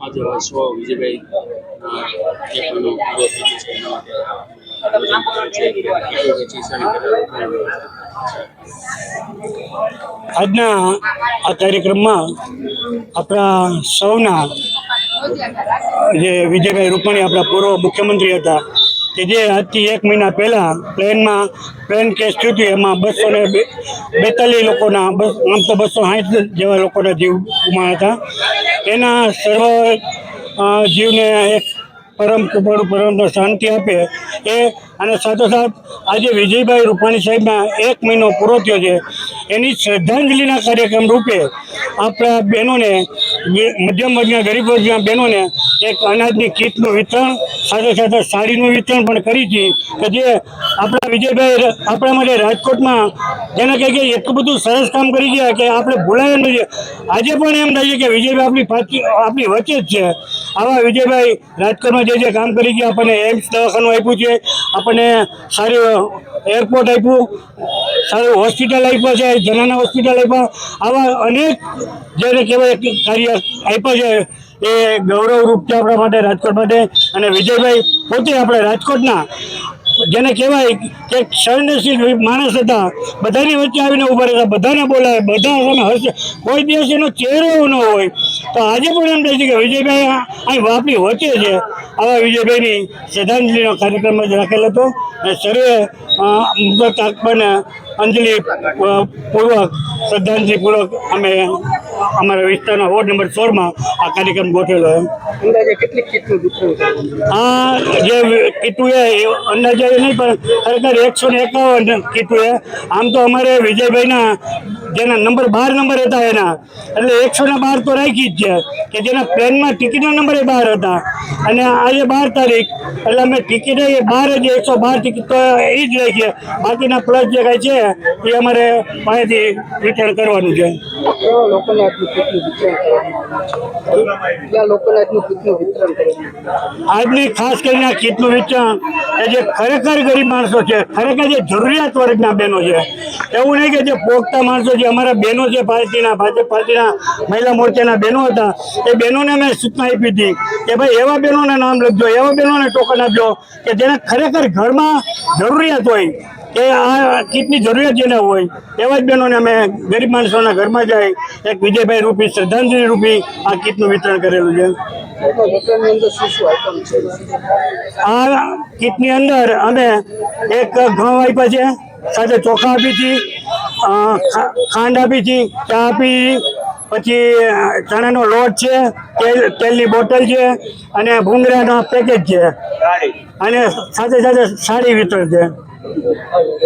આજે આજના આ કાર્યક્રમમાં આપણા સૌના જે વિજયભાઈ રૂપાણી આપણા પૂર્વ મુખ્યમંત્રી હતા, કે જે આજથી એક મહિના પહેલાં પ્લેનમાં પ્લેન કેસ થયું એમાં બસો ને બેતાલીસ લોકોના બસ આમ તો બસો સાઠ જેવા લોકોના જીવ ગુમાયા હતા. એના સર્વ જીવને એક પરમ કૃપાળુ પરમ શાંતિ આપે. એ, અને સાથોસાથ આજે વિજયભાઈ રૂપાણી સાહેબના એક મહિનો પૂરો થયો છે. એની શ્રદ્ધાંજલિના કાર્યક્રમ રૂપે આપણા બહેનોને મધ્યમ વર્ગના ગરીબ વર્ગના બહેનોને એક અનાજની કીટનું વિતરણ સાથે સાથે સાડીનું વિતરણ પણ કરી હતી. કે જે આપણા વિજયભાઈ આપણા માટે રાજકોટમાં જેને કહે કે એટલું બધું સરસ કામ કરી ગયા કે આપણે ભૂલાય નથી આજે પણ એમ થાય છે કે વિજયભાઈ આપણી પાછી, આપણી વચ્ચે જ છે. આવા વિજયભાઈ રાજકોટમાં જે જે કામ કરી ગયા, આપણને એમ્સ દવાખાનું આપ્યું છે, આપણને સારું એરપોર્ટ આપ્યું, સારું હોસ્પિટલ આપ્યા છે, જનાના હોસ્પિટલ આપ્યા. આવા અનેક જેને કહેવાય કાર્ય આપ્યા છે. એ ગૌરવરૂપ છે આપણા માટે રાજકોટ માટે અને વિજયભાઈ પોતે આપણે રાજકોટના જેને કહેવાય કે સહનશીલ માણસ હતા બધાની વચ્ચે આવીને ઊભા રહેતા બધાને બોલાવે બધા હશે કોઈ દિવસ એનો ચહેરો ન હોય. તો આજે પણ એમ થાય છે કે વિજયભાઈ અહીં વાપી વચ્ચે છે. આવા વિજયભાઈની શ્રદ્ધાંજલિનો કાર્યક્રમ જ રાખેલ હતો. અને સર્વે અ, મુદત અંજલિ અંજલિ શ્રદ્ધાંજલિ પૂર્વક અમે અમારા વિસ્તારના વોર્ડ નંબર સોળમાં આ કાર્યક્રમ ગોઠવેલો એમ. અંદાજે કેટલી કીટનું વિતરણ કરવામાં જે કીટું એ અંદાજે નહીં પણ ખરેખર એકસો ને એકાવન કીટું એ આમ તો અમારે વિજયભાઈના જેના નંબર બાર નંબર હતા એના. એટલે એકસો ને બાર તો રાખી જ છે કે જેના પ્લેનમાં ટિકિટના નંબર બાર હતા. અને આજે બાર તારીખ એટલે અમે ટિકિટ એ બાર જ એકસો બાર ટિકિટ તો એ જ રાખીએ. બાકીના પ્લસ જે કાંઈ છે એ અમારે પાસેથી રિટર્ન કરવાનું છે. લોકોને આજની ખાસ કરીને આ કીટનું વિતરણ એ જે ખરેખર ગરીબ માણસો છે ખરેખર જે જરૂરિયાત વર્ગના બહેનો છે એવું નહીં કે જે પોખતા માણસો જે અમારા બહેનો છે પાર્ટીના, ભાજપ પાર્ટીના, મહિલા મોરચાના બહેનો હતા, એ બહેનોને અમે સૂચના આપી હતી કે ભાઈ એવા બહેનોને નામ લખજો, એવા બહેનોને ટોકન આપજો કે જેને ખરેખર ઘરમાં જરૂરિયાત હોય, કે આ કીટની જરૂરિયાત જેને હોય, એવા જ બહેનોને અમે ગરીબ માણસોના ઘરમાં જાય, એક વિજયભાઈ રૂપી, શ્રદ્ધાંજલિ રૂપી આ કીટનું વિતરણ કરેલું છે. આ કીટની અંદર અમે એક ઘઉં આપ્યા છે, સાથે ચોખા આપી હતી ખાંડ આપી હતી ચા આપી પછી ચણાનો લોટ છે તેલ તેલની બોટલ છે અને ભૂંગળાનો પેકેજ છે. અને સાથે સાથે સાડી વિતરણ છે.